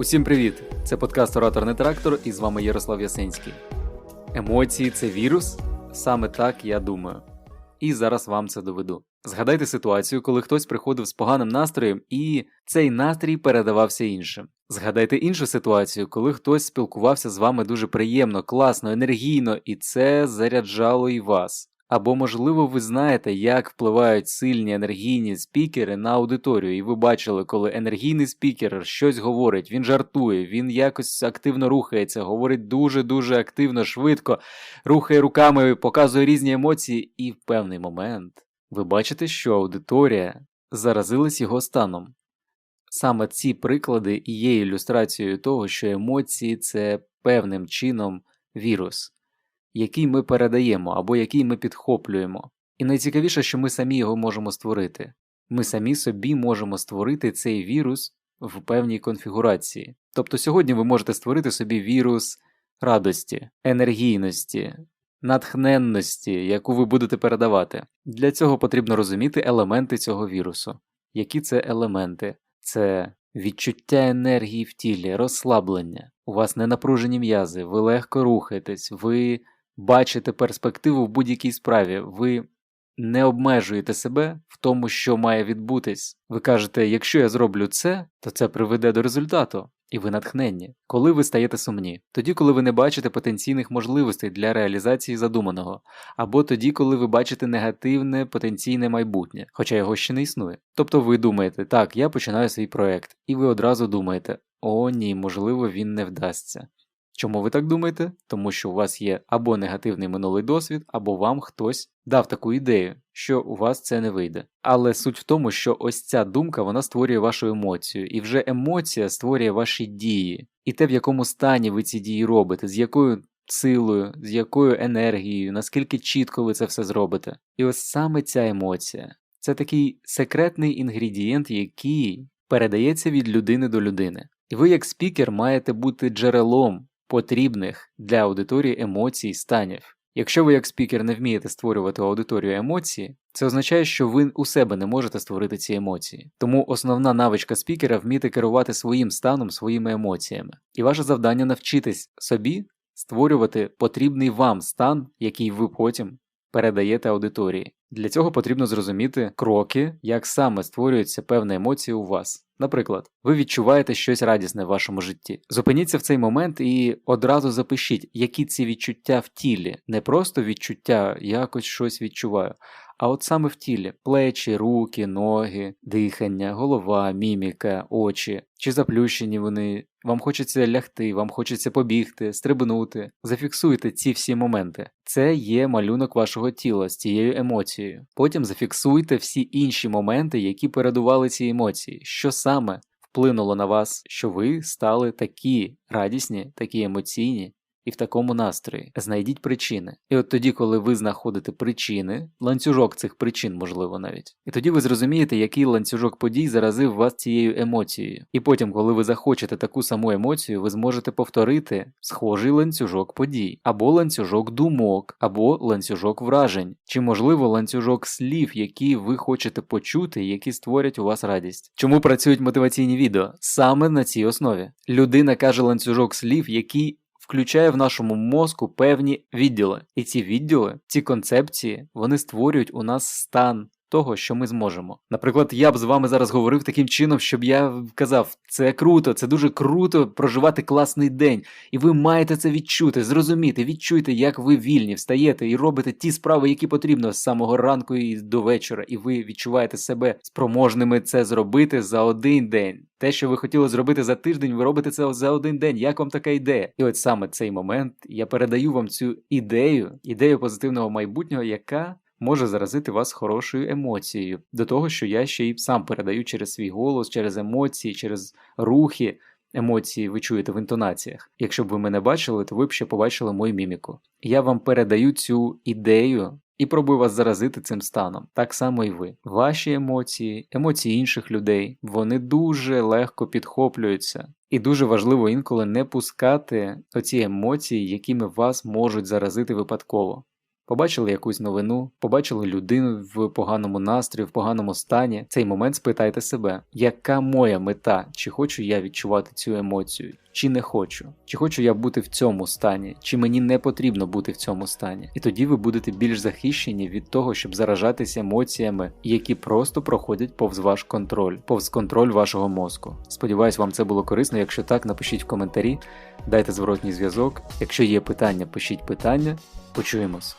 Усім привіт! Це подкаст Ораторний трактор і з вами Ярослав Ясинський. Емоції це вірус? Саме так я думаю. І зараз вам це доведу. Згадайте ситуацію, коли хтось приходив з поганим настроєм і цей настрій передавався іншим. Згадайте іншу ситуацію, коли хтось спілкувався з вами дуже приємно, класно, енергійно, і це заряджало і вас. Або, можливо, ви знаєте, як впливають сильні енергійні спікери на аудиторію, і ви бачили, коли енергійний спікер щось говорить, він жартує, він якось активно рухається, говорить дуже-дуже активно, швидко, рухає руками, показує різні емоції, і в певний момент ви бачите, що аудиторія заразилась його станом. Саме ці приклади і є ілюстрацією того, що емоції це певним чином вірус який ми передаємо або який ми підхоплюємо. І найцікавіше, що ми самі його можемо створити. Ми самі собі можемо створити цей вірус в певній конфігурації. Тобто сьогодні ви можете створити собі вірус радості, енергійності, натхненності, яку ви будете передавати. Для цього потрібно розуміти елементи цього вірусу. Які це елементи? Це відчуття енергії в тілі, розслаблення, у вас не напружені м'язи, ви легко рухаєтесь, ви бачите перспективу в будь-якій справі, ви не обмежуєте себе в тому, що має відбутись. Ви кажете, якщо я зроблю це, то це приведе до результату. І ви натхненні, коли ви стаєте сумні, тоді, коли ви не бачите потенційних можливостей для реалізації задуманого, або тоді, коли ви бачите негативне потенційне майбутнє, хоча його ще не існує. Тобто ви думаєте, так, я починаю свій проект, і ви одразу думаєте, о ні, можливо, він не вдасться. Чому ви так думаєте? Тому що у вас є або негативний минулий досвід, або вам хтось дав таку ідею, що у вас це не вийде. Але суть в тому, що ось ця думка вона створює вашу емоцію, і вже емоція створює ваші дії, і те, в якому стані ви ці дії робите, з якою силою, з якою енергією, наскільки чітко ви це все зробите. І ось саме ця емоція це такий секретний інгредієнт, який передається від людини до людини. І ви, як спікер, маєте бути джерелом потрібних для аудиторії емоцій, станів. Якщо ви як спікер не вмієте створювати аудиторію емоції, це означає, що ви у себе не можете створити ці емоції. Тому основна навичка спікера вміти керувати своїм станом, своїми емоціями. І ваше завдання навчитись собі створювати потрібний вам стан, який ви потім передаєте аудиторії. Для цього потрібно зрозуміти кроки, як саме створюються певні емоції у вас. Наприклад, ви відчуваєте щось радісне в вашому житті. Зупиніться в цей момент і одразу запишіть, які ці відчуття в тілі, не просто відчуття, якось щось відчуваю, а от саме в тілі плечі, руки, ноги, дихання, голова, міміка, очі, чи заплющені вони. Вам хочеться лягти, вам хочеться побігти, стрибнути. Зафіксуйте ці всі моменти. Це є малюнок вашого тіла з цією емоцією. Потім зафіксуйте всі інші моменти, які передували ці емоції, що саме вплинуло на вас, що ви стали такі радісні, такі емоційні, і в такому настрої. Знайдіть причини. І от тоді, коли ви знаходите причини, ланцюжок цих причин, можливо, навіть, і тоді ви зрозумієте, який ланцюжок подій заразив вас цією емоцією. І потім, коли ви захочете таку саму емоцію, ви зможете повторити схожий ланцюжок подій, або ланцюжок думок, або ланцюжок вражень, чи, можливо, ланцюжок слів, які ви хочете почути, які створять у вас радість. Чому працюють мотиваційні відео? Саме на цій основі. Людина каже ланцюжок слів, які включає в нашому мозку певні відділи. І ці відділи, ці концепції, вони створюють у нас стан того, що ми зможемо. Наприклад, я б з вами зараз говорив таким чином, щоб я казав, це круто, це дуже круто проживати класний день, і ви маєте це відчути, зрозуміти, відчуйте, як ви вільні, встаєте і робите ті справи, які потрібно з самого ранку і до вечора, і ви відчуваєте себе спроможними це зробити за один день. Те, що ви хотіли зробити за тиждень, ви робите це за один день. Як вам така ідея? І от саме цей момент я передаю вам цю ідею, ідею позитивного майбутнього, яка може заразити вас хорошою емоцією, до того, що я ще й сам передаю через свій голос, через емоції, через рухи. Емоції ви чуєте в інтонаціях. Якщо б ви мене бачили, то ви б ще побачили мою міміку. Я вам передаю цю ідею і пробую вас заразити цим станом. Так само і ви. Ваші емоції, емоції інших людей, вони дуже легко підхоплюються. І дуже важливо інколи не пускати оці емоції, якими вас можуть заразити випадково. Побачили якусь новину, побачили людину в поганому настрої, в поганому стані. Цей момент спитайте себе, яка моя мета? Чи хочу я відчувати цю емоцію, чи не хочу? Чи хочу я бути в цьому стані, чи мені не потрібно бути в цьому стані? І тоді ви будете більш захищені від того, щоб заражатися емоціями, які просто проходять повз ваш контроль, повз контроль вашого мозку. Сподіваюсь, вам це було корисно. Якщо так, напишіть в коментарі, дайте зворотній зв'язок. Якщо є питання, пишіть питання. Почуємось.